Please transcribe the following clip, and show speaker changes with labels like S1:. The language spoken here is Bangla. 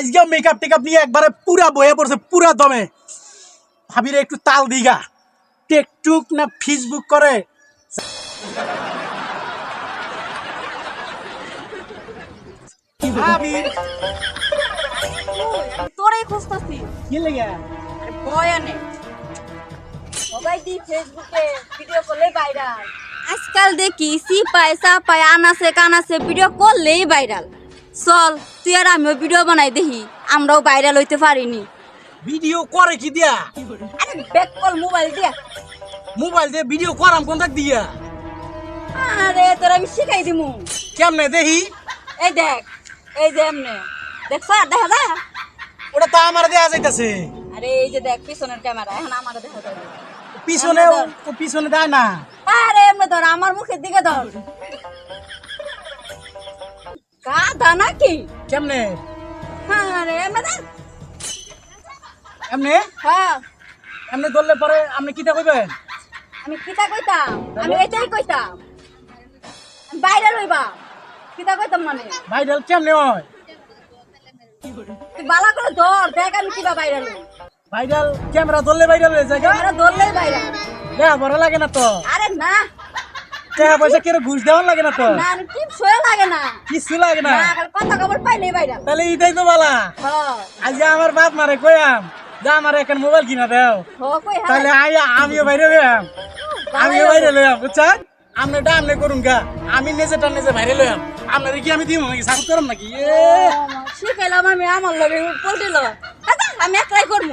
S1: আজকে মেকআপ টেকআপ নিয়ে একবারে পুরা বয়ে পড়ছে পুরা দমে। ভাবিরে একটু তাল দিগা। টেকটুক না ফেসবুক করে?
S2: তোরাই খুঁজতেছি।
S1: কি লেগে?
S2: বয়ানে সবাই দি ফেসবুকে ভিডিও করলে ভাইরাল আজকাল দেখি সি পায় সা পায় আনাসে কানাসে ভিডিও করলেই ভাইরাল চল তুই আর আমিও ভিডিও বানাই দেখি। আমরাও বাইরে লইতে পারিনি।
S1: ভিডিও করে কি দিয়া?
S2: আরে ব্যাক কল মোবাইল দিয়া।
S1: মোবাইল দিয়ে ভিডিও করাম কোন কোনটা দিয়া?
S2: আরে তোরা আমি শিখাই দিমু।
S1: কেমনে দেখি?
S2: এই দেখ এই যে এমনে। দেখছ দেখা যায়
S1: ওটা তো আমার দেয়া যাইতাছে।
S2: আরে এই যে দেখ পিছনের ক্যামেরা এখন আমার দেখা যায়।
S1: পিছনে পিছনে দেয় না।
S2: আরে এমনি ধর আমার মুখের দিকে ধর। গাধা নাকি?
S1: কেমনে?
S2: আরে এমনি দেখ
S1: এমনে?
S2: হ্যাঁ।
S1: এমনি ধরলে পরে আপনি কিটা কইবেন?
S2: আমি কিতা কইতাম? আমি এটাই কইতাম। বাইরে কিতা কইতাম মানে?
S1: ভাইরাল কেমনে হয়?
S2: বালা করে ধর দেখ আমি কিবা বাইরে লই
S1: ভাইরাল ক্যামেরা ধরলে ভাইরাল হয়ে যায়
S2: ক্যামেরা ধরলেই বাইরে
S1: দেখা বড় লাগে না তো?
S2: আরে না।
S1: টাকা পয়সা কেন ঘুষ দেওয়ার লাগে না তো?
S2: না শোয়া লাগে না।
S1: কিছু লাগে না?
S2: কথা খবর পাইলেই বাইরে।
S1: তাহলে এটাই তো বালা।
S2: হ্যাঁ
S1: আজকে আমার বাপ মারে কয়াম যা আমার এখন মোবাইল কিনা দেও
S2: হ্যাঁ
S1: তাহলে আই- আমিও বাইরে লইয়াম। আমিও বাইরে লইয়াম বুঝছেন? আপনি ডামনে করুন গা। আমি নিজেটা নিজে বাইরে লইয়াম। আপনার কি আমি দিব নাকি? সাপোর্ট করুন নাকি?
S2: শিখাইলাম আমি আমার লগে পোল্ট্রি লগ আমি একলাই করব